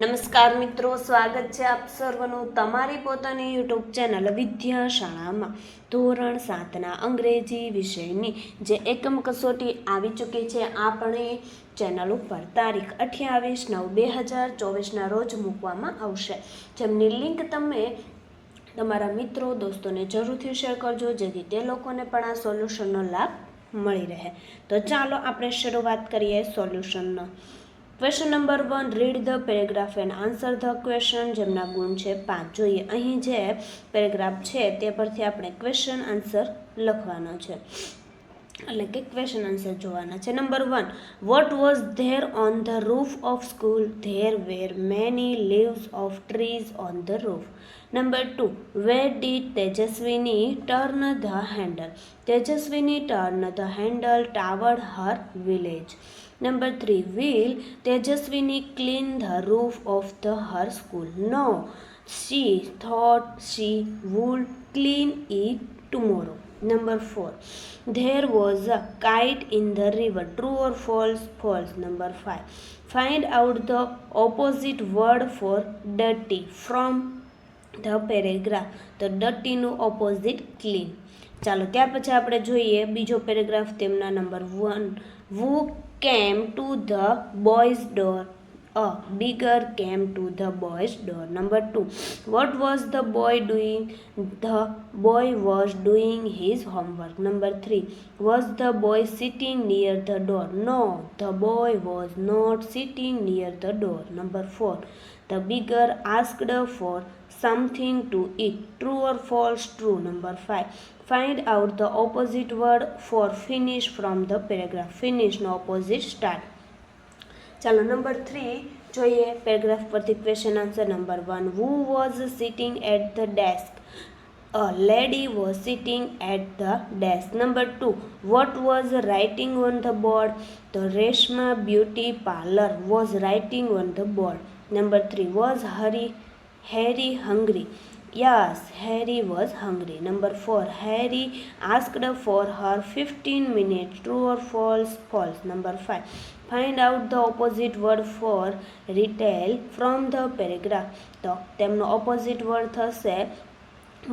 નમસ્કાર મિત્રો, સ્વાગત છે આપ સર્વનું તમારી પોતાની યુટ્યુબ ચેનલ વિદ્યાશાળામાં. ધોરણ સાતના અંગ્રેજી વિષયની જે એકમ કસોટી આવી ચૂકી છે, આપણે ચેનલ ઉપર તારીખ અઠ્યાવીસ નવ બે હજાર ચોવીસના રોજ મૂકવામાં આવશે. જેમની લિંક તમે તમારા મિત્રો, દોસ્તોને જરૂરથી શેર કરજો, જેથી તે લોકોને પણ આ સોલ્યુશનનો લાભ મળી રહે. તો ચાલો આપણે શરૂઆત કરીએ સોલ્યુશનનો. Question number one read the paragraph and answer the question જેમના ગુણ છે પાંચ. જોઈએ, અહીં જે પેરેગ્રાફ છે તે પરથી આપણે ક્વેશ્ચન આન્સર લખવાનો છે. એટલે કે ક્વેશ્ચન આન્સર જોવાના છે. Number one what was there on the roof of school there were many leaves of trees on the roof number two where did Tejaswini turn the handle Tejaswini turn the handle tower her village number three will Tejaswini clean the roof of the her school no she thought she would clean it tomorrow. Number 4 there was a kite in the river true or false false number 5 find out the opposite word for dirty from the paragraph તો ડર્ટીનું opposite clean ચાલો ત્યાર પછી આપણે જોઈએ બીજો paragraph તેમના number one who came to the boys door a bigger came to the boy's door. Number two, what was the boy doing? The boy was doing his homework. Number three, was the boy sitting near the door? No, the boy was not sitting near the door. Number four, the bigger asked for something to eat. True or false? True. Number five, find out the opposite word for finish from the paragraph. Finish, no opposite, start. ચાલો number three જોઈએ paragraph પરથી question answer number one who was sitting at the desk a lady was sitting at the desk number 2 what was writing on the board the reshma beauty parlor was writing on the board number 3 was harry harry hungry yes harry was hungry number 4 harry asked for her 15 minutes true or false false number 5 find out the opposite word for retail from the paragraph તો તેમનો opposite word થશે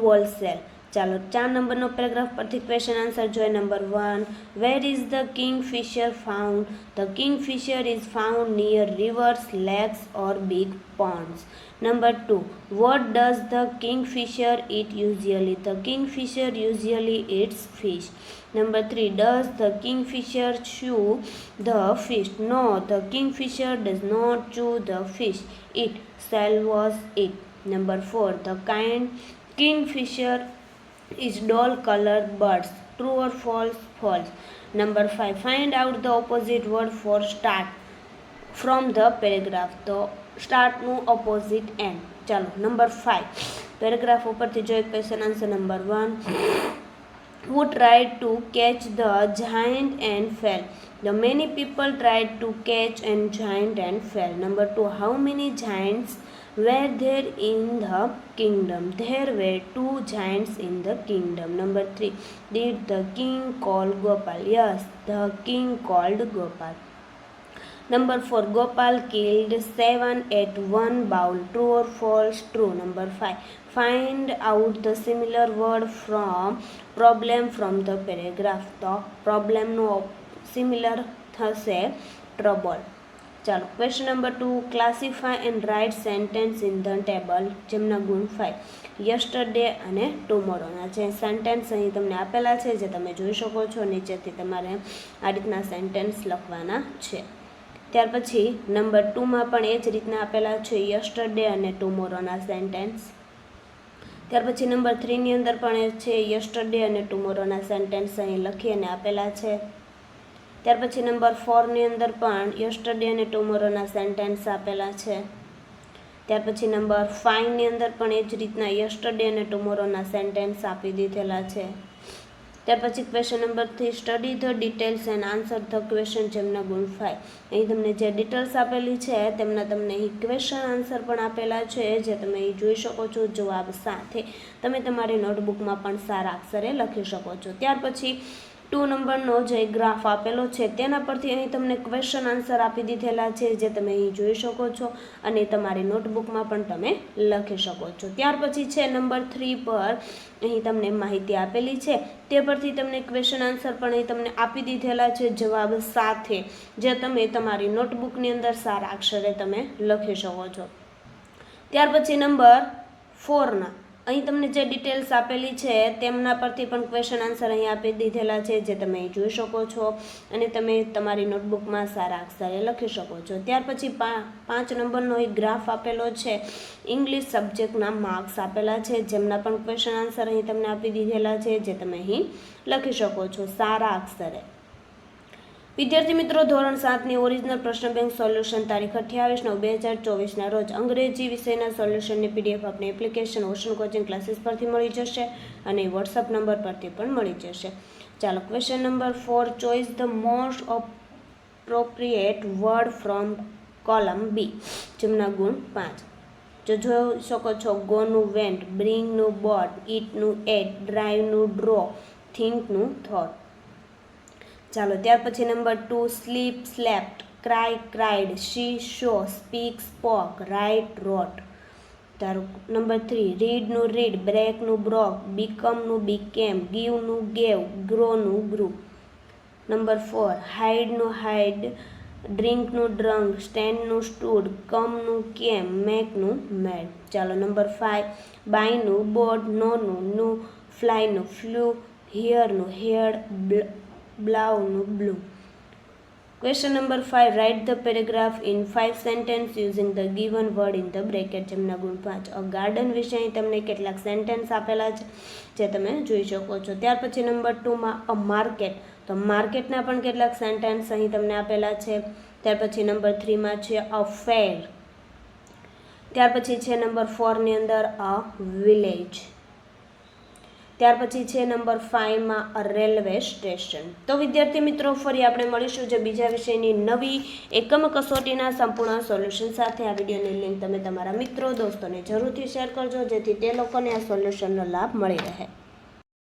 wholesale ચાલો ચાર નંબરનો paragraph પરથી question answer જોઈએ. Number one where is the kingfisher found the kingfisher is found near rivers lakes or big ponds number two what does the kingfisher eat usually the kingfisher usually eats fish number three does the kingfisher choose the fish no the kingfisher does not choose the fish it sell was it number four the kind kingfisher is doll colored birds true or false false number 5 find out the opposite word for start from the paragraph તો સ્ટાર્ટનું opposite end ચાલો number five paragraph ઉપરથી જોઈએ question answer number one who tried to catch the giant and fell the many people tried to catch and giant and fell number 2 how many giants were there in the kingdom? There were two giants in the kingdom. Number three, did the king call Gopal? Yes, the king called Gopal. Number 4. Gopal killed 7 at one bowl. True or false? True. Number 5. Find out the similar word from problem from the paragraph. The problem no similar થશે trouble. ચાલો question number two classify and write sentence in the table જેમના ગુણ five yesterday અને ટુમોરોના જે sentence અહીં તમને આપેલા છે, જે તમે જોઈ શકો છો, નીચેથી તમારે આ રીતના સેન્ટેન્સ લખવાના છે. ત્યાર પછી નંબર ટુમાં પણ એ જ રીતના આપેલા છે યસ્ટરડે અને ટુમોરોના સેન્ટેન્સ ત્યાર પછી નંબર થ્રીની અંદર પણ એ છે યસ્ટરડે અને ટુમોરોના સેન્ટેન્સ અહીં લખી અને આપેલા છે. ત્યાર પછી નંબર ફોરની અંદર પણ યસ્ટરડે અને ટુમોરોના સેન્ટેન્સ આપેલા છે. ત્યાર પછી નંબર ફાઇવની અંદર પણ એ જ રીતના યસ્ટરડે અને ટુમોરોના સેન્ટેન્સ આપી દીધેલા છે. ત્યાર પછી question number three study the details and answer the question જેમના ગુણ ફાય અહીં તમને જે ડિટેલ્સ આપેલી છે, તેમના તમને અહીં ક્વેશ્ચન આન્સર પણ આપેલા છે, જે તમે અહીં જોઈ શકો છો, જવાબ સાથે. તમે તમારી નોટબુકમાં પણ સારા અક્ષરે લખી શકો છો. ત્યાર પછી ટુ નંબરનો જે ગ્રાફ આપેલો છે, તેના પરથી અહીં તમને ક્વેશ્ચન આન્સર આપી દીધેલા છે, જે તમે અહીં જોઈ શકો છો અને તમારી નોટબુકમાં પણ તમે લખી શકો છો. ત્યાર પછી છે નંબર થ્રી પર અહીં તમને માહિતી આપેલી છે. તે પરથી તમને ક્વેશ્ચન આન્સર પણ અહીં તમને આપી દીધેલા છે, જવાબ સાથે જે તમે તમારી નોટબુકની અંદર સારા અક્ષરે તમે લખી શકો છો. ત્યાર પછી નંબર ફોરના અહીં તમને જે ડિટેલ્સ આપેલી છે, તેમના પરથી પણ ક્વેશ્ચન આન્સર અહીં આપી દીધેલા છે, જે તમે જોઈ શકો છો. અને તમે તમારી નોટબુકમાં સારા અક્ષરે લખી શકો છો. ત્યાર પછી પાંચ નંબરનો એક ગ્રાફ આપેલો છે. ઇંગ્લિશ સબ્જેક્ટના માર્ક્સ આપેલા છે, જેમના પણ ક્વેશ્ચન આન્સર અહીં તમને આપી દીધેલા છે, જે તમે અહીં લખી શકો છો. સારા અક્ષરે. વિદ્યાર્થી મિત્રો, ધોરણ સાતની ઓરિજિનલ પ્રશ્ન બેંક સોલ્યુશન તારીખ અઠ્યાવીસ નવ બે હજાર ચોવીસના રોજ અંગ્રેજી વિષયના સોલ્યુશનની પીડીએફ આપની એપ્લિકેશન ઓશન કોચિંગ ક્લાસીસ પરથી મળી જશે અને વોટ્સઅપ નંબર પરથી પણ મળી જશે. ચાલો question number four choice the most appropriate word from column B જેમના ગુણ પાંચ. જો જોઈ શકો છો ગોનું વેન્ટ બ્રિંગનું બોટ ઇટનું એટ ડ્રાઈવનું ડ્રો થિંકનું થોટ ચાલો, ત્યાર પછી number two sleep slept cry cried she show speak spoke write wrote તારું નંબર થ્રી રીડનું રીડ બ્રેકનું બ્રોક બીકમનું બીકેમ ગીવનું ગેવ ગ્રોનું ગ્રુ નંબર ફોર હાઈડનું હાઈડ ડ્રિંકનું ડ્રંક સ્ટેન્ડનું સ્ટૂડ કમનું કેમ મેકનું મેડ ચાલો નંબર ફાઇવ બાયનું બોર્ડ નોનું નું ફ્લાયનું ફ્લુ હિયરનું heard બ્લાઉનું blew question number five write the paragraph in five sentence using the given word in the bracket જેમના ગુણ પાંચ. અ ગાર્ડન વિશે અહીં તમને કેટલાક સેન્ટેન્સ આપેલા છે, જે તમે જોઈ શકો છો. ત્યાર પછી નંબર ટુમાં અ માર્કેટ તો માર્કેટના પણ કેટલાક સેન્ટેન્સ અહીં તમને આપેલા છે. ત્યાર પછી નંબર થ્રીમાં છે અ ફેર ત્યાર પછી છે નંબર ફોરની અંદર અ વિલેજ ત્યાર પછી છે નંબર ફાઇવમાં રેલવે સ્ટેશન તો વિદ્યાર્થી મિત્રો, ફરી આપણે મળીશું જે બીજા વિષયની નવી એકમ કસોટીના સંપૂર્ણ સોલ્યુશન સાથે. આ વિડીયોની લિંક તમે તમારા મિત્રો, દોસ્તોને જરૂરથી શેર કરજો, જેથી તે લોકોને આ સોલ્યુશનનો લાભ મળી રહે.